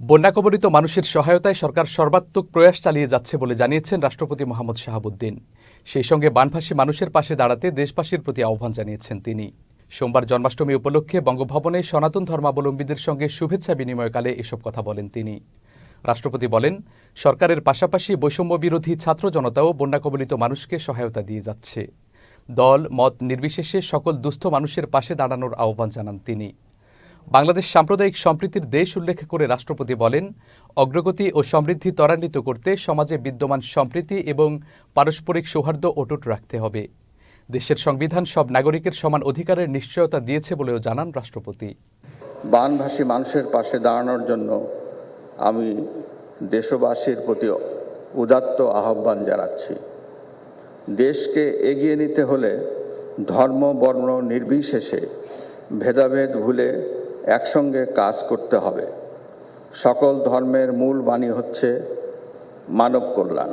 বন্যা কবলিত মানুষের সহায়তায় সরকার সর্বাত্মক প্রয়াস চালিয়ে যাচ্ছে বলে জানিয়েছেন রাষ্ট্রপতি মোহাম্মদ শাহাবুদ্দিন। সেই সঙ্গে বানভাসী মানুষের পাশে দাঁড়াতে দেশবাসীর প্রতি আহ্বান জানিয়েছেন তিনি। সোমবার জন্মাষ্টমী উপলক্ষে বঙ্গভবনে সনাতন ধর্মাবলম্বীদের সঙ্গে শুভেচ্ছা বিনিময়কালে এসব কথা বলেন তিনি। রাষ্ট্রপতি বলেন, সরকারের পাশাপাশি বৈষম্য বিরোধী ছাত্র জনতাও বন্যা কবলিত মানুষকে সহায়তা দিয়ে যাচ্ছে। দল, মত নির্বিশেষে সকল দুস্থ মানুষের পাশে দাঁড়ানোর আহ্বান জানান তিনি। বাংলাদেশ সাম্প্রদায়িক সম্প্রীতির দেশ উল্লেখ করে রাষ্ট্রপতি বলেন, অগ্রগতি ও সমৃদ্ধি ত্বরান্বিত করতে সমাজে বিদ্যমান সম্প্রীতি এবং পারস্পরিক সৌহার্দ্য অটুট রাখতে হবে। দেশের সংবিধান সব নাগরিকের সমান অধিকারের নিশ্চয়তা দিয়েছে বলেও জানান রাষ্ট্রপতি। বানভাসী মানুষের পাশে দাঁড়ানোর জন্য আমি দেশবাসীর প্রতি উদাত্ত আহ্বান জানাচ্ছি। দেশকে এগিয়ে নিতে হলে ধর্ম, বর্ণ, নির্বিশেষে ভেদাভেদ ভুলে একসঙ্গে কাজ করতে হবে। সকল ধর্মের মূল বাণী হচ্ছে মানব কল্যাণ।